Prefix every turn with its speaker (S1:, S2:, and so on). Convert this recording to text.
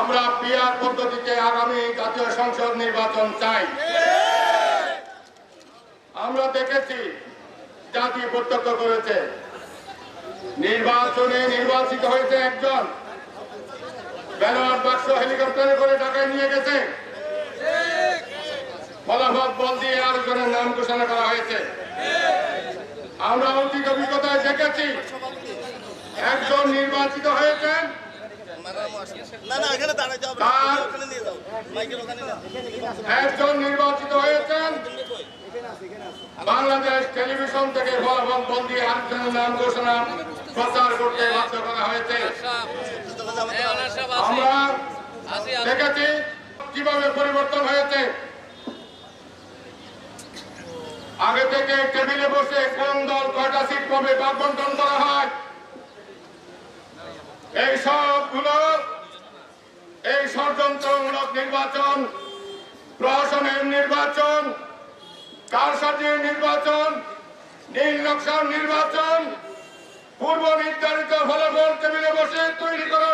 S1: আমরা পিয়ার পদ্ধতিতে আগামী জাতীয় সংসদ নির্বাচন চাই। আমরা দেখেছি জাতি প্রত্যক্ষ করেছে। নির্বাচনে নির্বাচিত হয়েছে একজন। ব্যালট বাক্স হেলিকপ্টারে করে ঢাকায় নিয়ে গেছে। ফলাফল বল দিয়ে আরেকজনের নাম ঘোষণা করা হয়েছে। আমরা অতীত অভিজ্ঞতায় দেখেছি, একজন নির্বাচিত একজন নির্বাচিত হয়েছেন। বাংলাদেশ টেলিভিশন থেকে ফলাফল বল দিয়ে আরেকজনের নাম ঘোষণা প্রচার করতে বাধ্য করা হয়েছে। আমরা দেখেছি কীভাবে পরিবর্তন হয়েছে। আগে থেকে টেবিলে বসে কোন দল কয়টা সিট পাবে ভাগ বন্টন করা হয়। এই সবগুলো এই ষড়যন্ত্রমূলক নির্বাচন প্রশাসনের নির্বাচন, কারসাজির নির্বাচন, নীল নকশার নির্বাচন পূর্ব নির্ধারিত ফলাফল টেবিলে বসে তৈরি করা